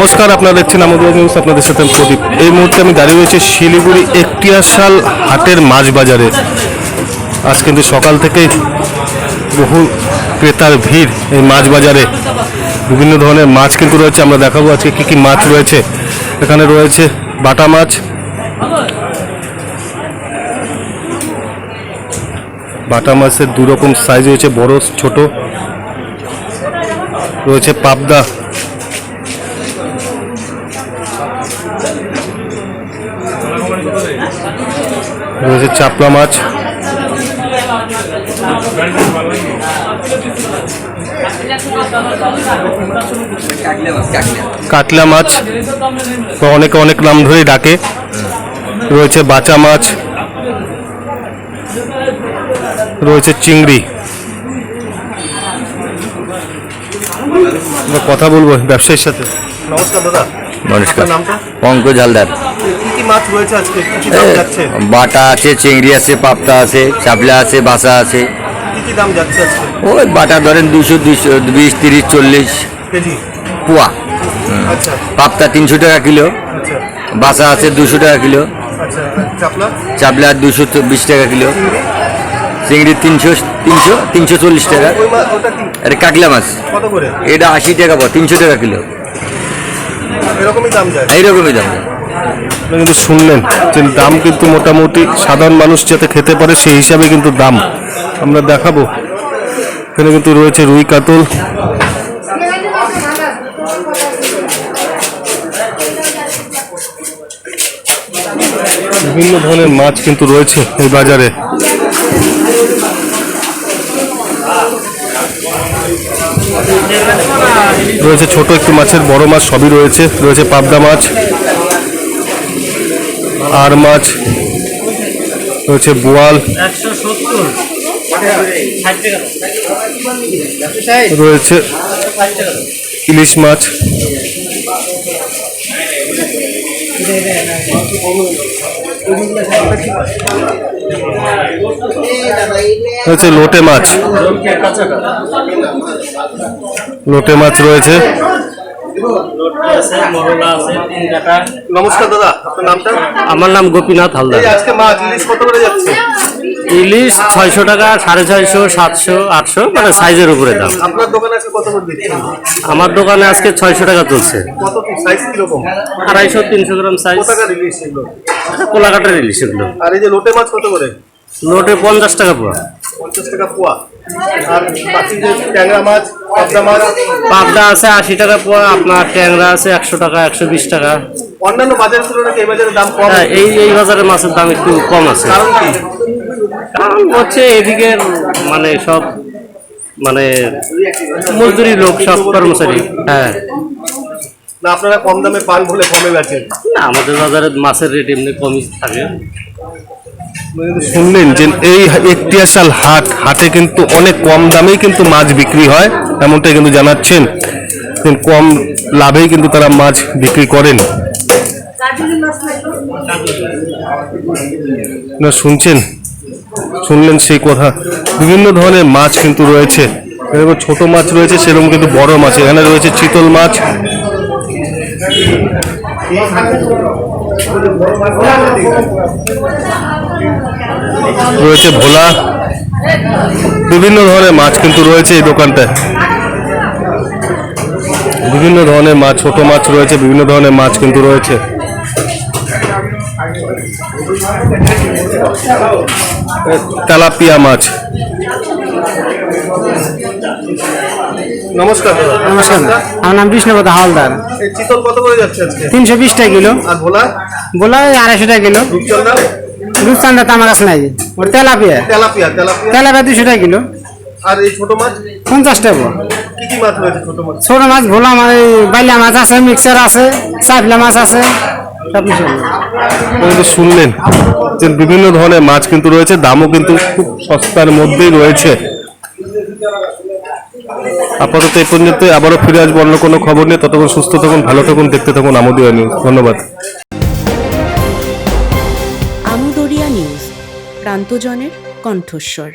নমস্কার, আপনারা দেখছেন আমাদের নিউজ আপনাদের সাথে আমি প্রদীপ। এই মুহূর্তে আমি দাঁড়িয়ে রয়েছে শিলিগুড়ি একটিয়াশাল হাটের মাছ বাজারে আজ কিন্তু সকাল থেকে বহু ক্রেতার ভিড় এই মাছ বাজারে বিভিন্ন ধরনের মাছ কিন্তু রয়েছে, আমরা দেখাবো আজকে কি কি মাছ রয়েছে। এখানে রয়েছে বাটা মাছ, বাটা মাছের দু রকম সাইজ রয়েছে, বড়, ছোট। রয়েছে পাবদা রয়েছে চাপলা মাছ। কাতলা মাছ। অনেকে অনেক নাম ধরে ডাকে। রয়েছে বাচা মাছ। রয়েছে চিংড়ি। কথা বলব ব্যবসায়ীর সাথে। নমস্কার দাদা। নমস্কার। পঙ্কজ হালদার। বাটা আছে চিংড়ি আছে পাবদা আছে চাপলা আছে বাসা আছে। ওই বাটা ধরেন দুশো দুশো বিশ তিরিশ চল্লিশ। পোয়া। আচ্ছা। তিনশো টাকা কিলো। আচ্ছা। বাসা আছে দুশো টাকা কিলো। আচ্ছা। চাপলা? দুশো বিশ টাকা কিলো। চিংড়ি তিনশো তিনশো তিনশো চল্লিশ টাকা। এটা কাকলা মাছ। এটা আশি টাকা পাও তিনশো টাকা কিলো। এরকমই দাম যায়। এইরকমই দাম আপনারা কিন্তু শুনলেন যে দাম কিন্তু মোটামুটি সাধারণ মানুষ যাতে খেতে পারে সেই হিসাবে কিন্তু দাম। আমরা দেখাবো। এখানে কিন্তু রয়েছে রুই কাতল। বিভিন্ন ধরনের মাছ কিন্তু রয়েছে এই বাজারে। রয়েছে ছোট একটু মাছের, বড় মাছ সবই রয়েছে। রয়েছে পাবদা মাছ, আর মাছ, রয়েছে বোয়াল, রয়েছে ইলিশ মাছ। রয়েছে লোটে মাছ। লোটে মাছ রয়েছে। নমস্কার দাদা আপনার নামটা? আমার নাম গোপীনাথ হালদার। আজকে মাছ ইলিশ কত করে যাচ্ছে? ইলিশ ছয়শো টাকা সাড়ে ছয়শো সাতশো আটশো মানে সাইজের উপরে দাম। আপনার দোকানে আজকে কত করে দিচ্ছেন আমার দোকানে আজকে ছয়শো টাকা চলছে কত সাইজ কীরকম? আড়াইশো তিনশো গ্রাম সাইজ এগুলো ইলিশ এগুলো। আর এই যে লোটে মাছ কত করে? লোটে পঞ্চাশ টাকা পুরো পঞ্চাশ টাকা পোয়া। আর বাকি যে ট্যাংরা মাছ পাবদা মাছ? পাবদা আছে আশি টাকা পোয়া আপনার ট্যাংরা আছে একশো টাকা একশো বিশ টাকা। অন্যান্য বাজারের তুলনায় এই বাজারের দাম কম? হ্যাঁ এই এই বাজারে মাছের দাম একটু কম আছে। কারণ কি? কারণ হচ্ছে এদিকে মানে সব মানে মজদুরি লোক সব কর্মচারী। হ্যাঁ। না আপনারা কম দামে পান বলে কমে বেচেন না আমাদের বাজারে মাছের রেট এমনি কমই থাকে। শুনলেন যে এই একটিয়াশাল হাট হাটে কিন্তু অনেক কম দামেই কিন্তু মাছ বিক্রি হয় এমনটাই কিন্তু জানাচ্ছেন। কম লাভেই কিন্তু তারা মাছ বিক্রি করেন। না শুনছেন? শুনলেন সেই কথা। বিভিন্ন ধরনের মাছ কিন্তু রয়েছে। এরকম ছোট মাছ রয়েছে সেরকম কিন্তু বড় মাছ। এখানে রয়েছে চিতল মাছ রয়েছে ভোলা। বিভিন্ন ধরনের মাছ কিন্তু রয়েছে এই দোকানটায়। বিভিন্ন ধরনের মাছ, ছোট মাছ রয়েছে, বিভিন্ন ধরনের মাছ কিন্তু রয়েছে। তেলাপিয়া মাছ। নমস্কার। নমস্কার আমার নাম কৃষ্ণপদ হালদার এই চিতল কত করে যাচ্ছে আজকে? তিনশো বিশ টাকা কিলো। আর ভোলা? বলা ওই আড়াইশো টাকা কিলো। রূপচন্দা রূপচান্দা তো আমার কাছে নাই। ওর তেলাপিয়া। Tilapia tilapia. তেলাপিয়া দুশো টাকা কিলো। আর এই ছোট মাছ? পঞ্চাশ টাকা কি কি মাছ রয়েছে ছোট মাছ? ছোট মাছ ভোলা মাছ বাইলা মাছ আছে মিক্সার আছে চাপলা মাছ আছে শুনলেন যে বিভিন্ন ধরনের মাছ কিন্তু রয়েছে দামও কিন্তু খুব সস্তার মধ্যেই রয়েছে। আপাতত এই পর্যন্ত, আবারও ফিরে আসব, অন্য কোনো খবর নিয়ে। ততক্ষণ সুস্থ থাকুন, ভালো থাকুন, দেখতে থাকুন আমোদিয়া নিউজ। ধন্যবাদ। আমোদরিয়া নিউজ, প্রান্তজনের কণ্ঠস্বর।